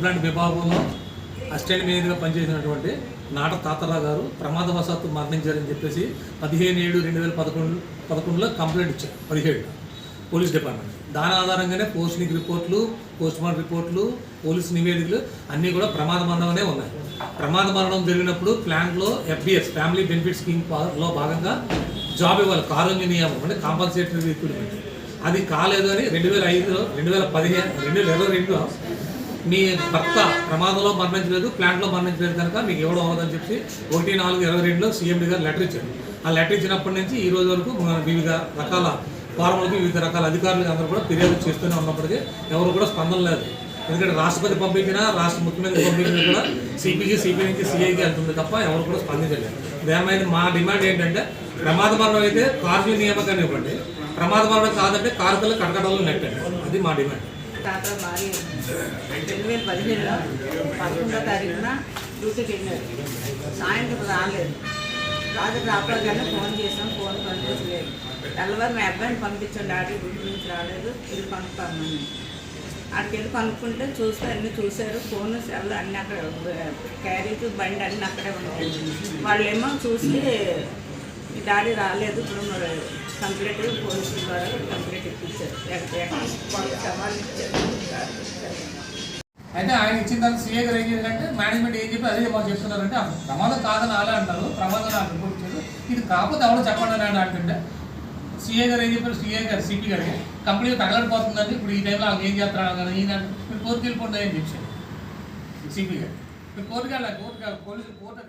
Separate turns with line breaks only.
విభాగంలో అసిస్టెంట్ మేనేజర్గా పనిచేసినటువంటి నాట తాతరావు గారు ప్రమాదవశాత్తు మరణించారని చెప్పేసి పదిహేను ఏడు రెండు వేల పదకొండు పదకొండులో కంప్లైంట్ ఇచ్చారు. పదిహేడు పోలీస్ డిపార్ట్మెంట్. దాని ఆధారంగానే పోస్టింగ్ రిపోర్ట్లు పోస్ట్ మార్టం రిపోర్ట్లు పోలీస్ నివేదికలు అన్నీ కూడా ప్రమాద మరణమనే ఉన్నాయి. ప్రమాద మరణం జరిగినప్పుడు ప్లాంట్లో ఎఫ్బిఎస్ ఫ్యామిలీ బెనిఫిట్ స్కీమ్లో భాగంగా జాబ్ ఇవ్వాలి. కారుణ్య నియమం అంటే కాంపల్సేటరీ రిక్రూట్మెంట్. అది కాలేదు అని రెండు వేల ఐదులో రెండు వేల పదిహేను రెండు వేల ఇరవై రెండులో మీ భర్త ప్రమాదంలో మరణించలేదు ప్లాంట్లో మరణించలేదు కనుక మీకు ఇవ్వడం అవ్వదని చెప్పి ఒకటి నాలుగు ఇరవై రెండులో సీఎండి గారు లెటర్ ఇచ్చారు. ఆ లెటర్ ఇచ్చినప్పటి నుంచి ఈ రోజు వరకు వివిధ రకాల ఫార్ములకి వివిధ రకాల అధికారులు అందరూ కూడా ఫిర్యాదు చేస్తూనే ఉన్నప్పటికీ ఎవరు కూడా స్పందన లేదు. ఎందుకంటే రాష్ట్రపతి పంపించినా రాష్ట్ర ముఖ్యమంత్రి పంపించినా కూడా సిపికి సిపి నుంచి సిఐకి వెళ్తుంది తప్ప ఎవరు కూడా స్పందించలేదు. దానిపైన మా డిమాండ్ ఏంటంటే ప్రమాద మరణం అయితే కార్మిక నియామకాన్ని ఇవ్వండి. ప్రమాద మరణం కాదంటే కారుకలు కటకటాలు నెట్టండి. అది మా డిమాండ్.
తాత భార్య రెండు వేల పదిహేనులో పదకొండో తారీఖున డ్యూటీకి వెళ్ళారు. సాయంత్రం రాలేదు. రాత్రి రాకపోగానే ఫోన్ చేసాం ఫోన్ పంపించలేదు తెల్లవారు మా అబ్బాయిని పంపించాం డాడీ డ్యూటీ నుంచి రాలేదు వెళ్ళి పంపుతామని అక్కడికి వెళ్ళి కనుక్కుంటే చూస్తే అన్నీ చూశారు ఫోన్ సెల్ అన్నీ అక్కడ క్యారేజ్ బండి అన్నీ అక్కడే ఉన్నాయి. వాళ్ళేమో చూసి ఈ డాడీ రాలేదు ఇప్పుడు మరి కంప్లీట్ పోలీసుల ద్వారా కంప్లీట్ ఇప్పించారు. ఎక్కడ ఎక్కడ సవాళ్ళు ఇచ్చారు
అయితే ఆయన ఇచ్చిన తర్వాత సీఏ గారు ఏం చేశారంటే మేనేజ్మెంట్ ఏం చెప్పి అదే మాకు చెప్తున్నారంటే ఆ ప్రమాదం కాదని అలా అంటారు ప్రమాదం నాకు రిపోర్ట్ ఇచ్చారు. ఇది కాకపోతే ఎవరో చెప్పండి అని అంటుంటే సీఏ గారు ఏం చెప్పారు? సీఏ గారు సిపి గారికి కంపెనీ తగలడిపోతుందండి ఇప్పుడు ఈ టైంలో ఆమె ఏం చేస్తున్నారు కదా ఈయన మీరు కోర్టుకి వెళ్ళిపోండి అని చెప్పారు. సిపి గారు. మీరు కోర్టుకి వెళ్ళాలి కోర్టు పోలీసులు కోర్టు